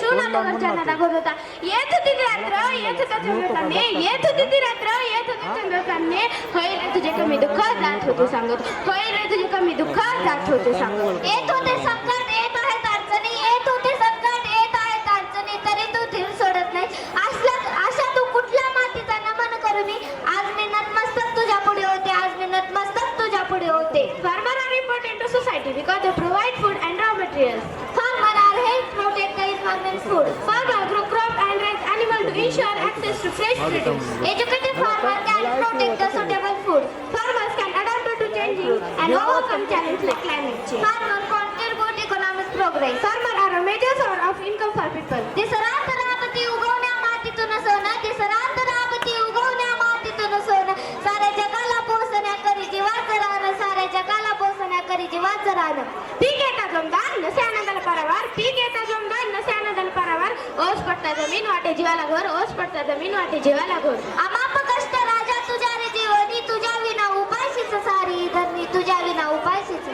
शिवनाथगरच्यांना दाखवत होता. येत होती ती रात्र येत होता चंद्रकांने येत होती ती रात्र येत होता चंद्रकांने होय रे तुझे कमी दुःख जात होते सांगत. होय रे तुझे कमी दुःख जात होते सांगत. येत होते संकट येत आहेत अडचणी येत होते संकट येत आहेत अडचणी तरी तू धीर सोडत नाही असला अशा तू कुठल्या मातीचा नमन करू मी आज मी नतमस्तक तुझ्या पुढे होते आज मी नतमस्तक तुझ्या पुढे होते farmer are important to society because they provide food and raw materials farmer are help protect the environment food farmer grow crop and raise animal to ensure educated farmer can protect the suitable food farmers can adapt to changing and overcome challenges like climate change farmer contribute economic progress farmer are a major source of income for people दिसरात राबती उगवण्या मातीतून सोनं दिसरात राबती उगवण्या मातीतून सोनं साऱ्या जगाला पोसण्या करी जीवाचं राहणं साऱ्या जगाला पीक येता जमदार नसे आनंदाला पारावार पीक येता जमदार ओस पडता जमीन वाटे जीवाला घर ओस पडता जमीन वाटे जीवाला घर आमाप कष्ट राजा तुझ्या रे जीवनी तुझ्या विना उपाशीच सारी धरणी तुझ्या विना उपाशीच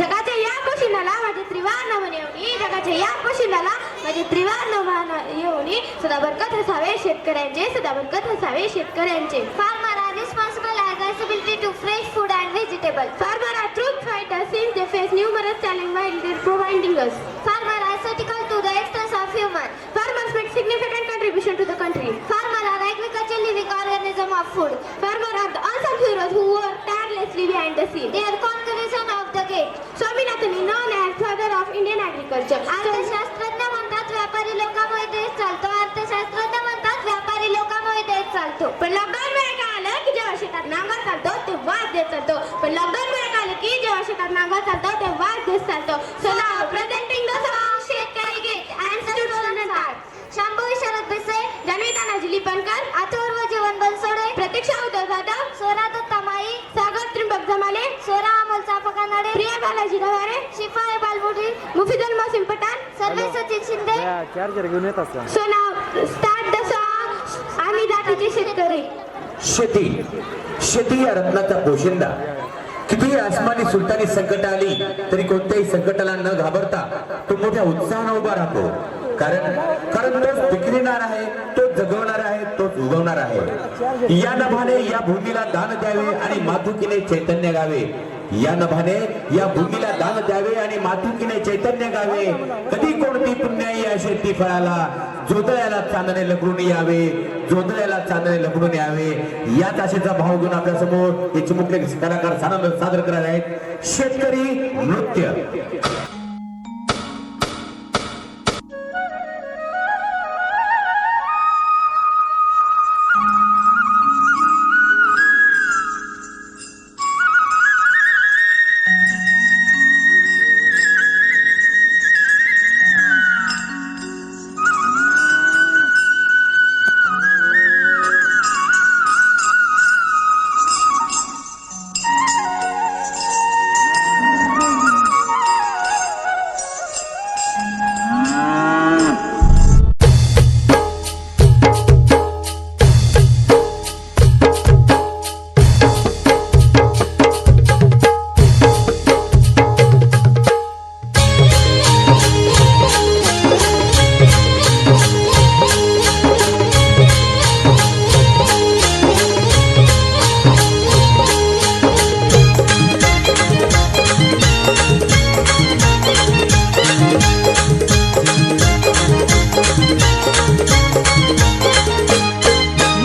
जगाच्या या पशिनाला माझे त्रिवार नमन येऊनी जगाच्या या पशिनाला माझे त्रिवार नमन येऊनी सदा बरकत हसावे शेतकऱ्यांचे सदा बरकत हसावे शेतकऱ्यांचे farmer are responsible accessibility to fresh food and vegetable. Farmer are truth fighters since they face numerous challenges while they're providing us. Farmer are critical to the extent of human. Farmers make significant contribution to the country. Farmers are agriculture living organism of food. Farmers are the unsung heroes who work tirelessly behind the scene. They are congregation of the gate. Swaminathan is known as father of Indian agriculture. अर्थशास्त्रज्ञ म्हणतात व्यापारी लोकांमुळे देश चालतो अर्थशास्त्रज्ञ म्हणतात व्यापारी लोकांमुळे देश चालतो पण लॉकडाऊन वेळ काय आलं की जेव्हा शेतात नांगर चालतो तेव्हाच देश चालतो पण लॉकडाऊन वेळ काय आलं की जेव्हा शेतात नांगर चालतो तेव्हाच देश चालतो so now presenting the Mufidul Mosim Pathan Sarve Sachin Shinde. Charger घेऊन येत so now start the song. आम्ही जातीचे शेतकरी. शेती. शेती या रत्नाचा पोशिंदा कितीही आसमानी सुलतानी संकट आली तरी कोणत्याही संकटाला न घाबरता तो मोठ्या उत्साहानं उभा राहतो. कारण कारण तोच विक्रीणार आहे तो जगवणार आहे तोच उगवणार आहे. या नभाने या भूमीला दान द्यावे आणि मातुकीने चैतन्य गावे. या नभाने या भूमीला दान द्यावे आणि मातुकीने चैतन्य गावे. कधी कोणती पुण्याई या शेती फळाला जोदळ्याला चांदणे लगडून यावे जोदळ्याला चांदणे लगडून यावे. याच आशेचा भाव घेऊन आपल्यासमोर याचे मुख्य कलाकार सादर सादर आहेत. शेतकरी नृत्य.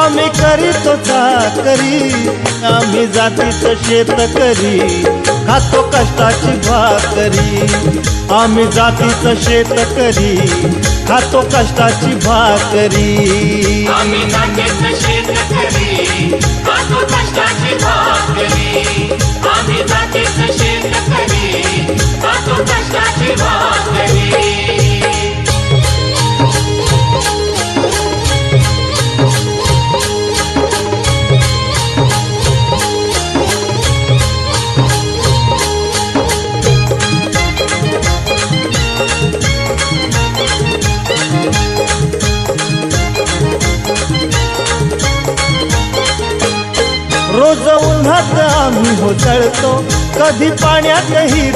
आम्ही करीतो चाकरी आम्ही जातीचं शेतकरी खातो कष्टाची भाकरी आम्ही जातीचं शेतकरी खातो कष्टाची भाकरी आम्ही जातीचं शेतकरी, खातो कष्टाची भाकरी. आम्ही जातीचं शेतकरी, खातो कष्टाची भाकरी. आम्ही कधी पाण्यातही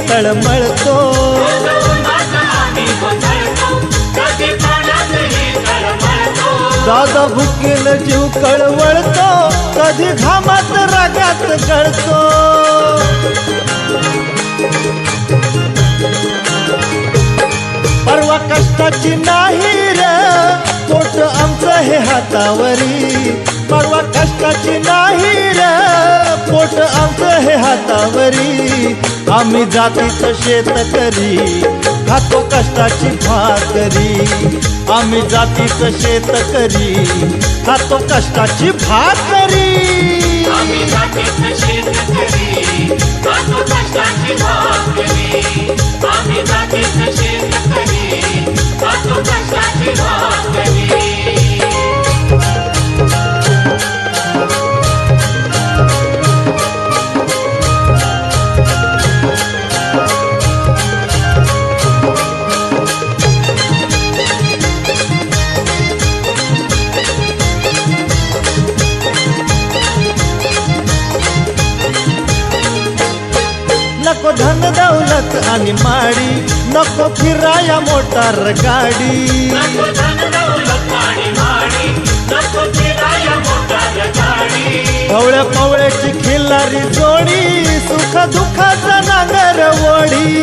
कधी पाण्यातही तळमळतो. दादा भुकेल जीव कळवळतो कधी घामात रागात गळतो परवा कष्टाची नाही रे पोट आमचं हे हातावरी परवा कष्टाची नाही रे. पोट आमचं हे हातावरी. आम्ही जातीचं शेतकरी खातो कष्टाची भाकरी. आम्ही जातीचं शेतकरी खातो कष्टाची भाकरी. आम्ही जातीचं शेतकरी, खातो कष्टाची भाकरी. आम्ही जातीचं दौलत आणि माडी. नको फिराया मोटार गाडी. पवळ्या पवळ्याची खिल्लारी जोडी सुख दुखाचा नांगर वडी.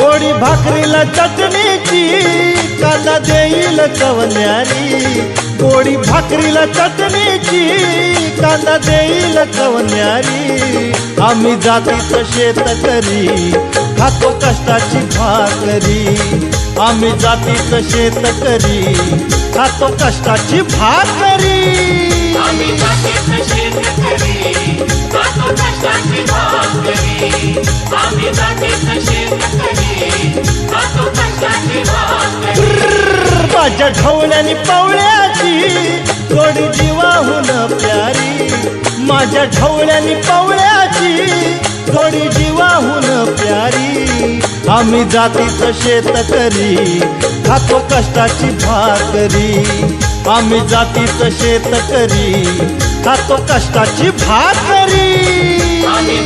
गोडी भाकरीला चटणीची कांदा देईल कवन्यारी गोडी भाकरीला चटणीची. कांदा देईल कवन्यारी आम्ही जातीचं शेतकरी खातो कष्टाची भाकरी. आम्ही जातीचं शेतकरी खातो कष्टाची भाकरी. माझ्या ढवळ्यानी पावळ्याची जोडी जीवाहून प्यारी. माझ्या ढवळ्यानी पावळ्याची थोडी जीवाहून प्यारी. आम्ही जातीचं शेतकरी खातो कष्टाची भाकरी. आम्ही जातीचं शेतकरी खातो कष्टाची भाकरी. आम्ही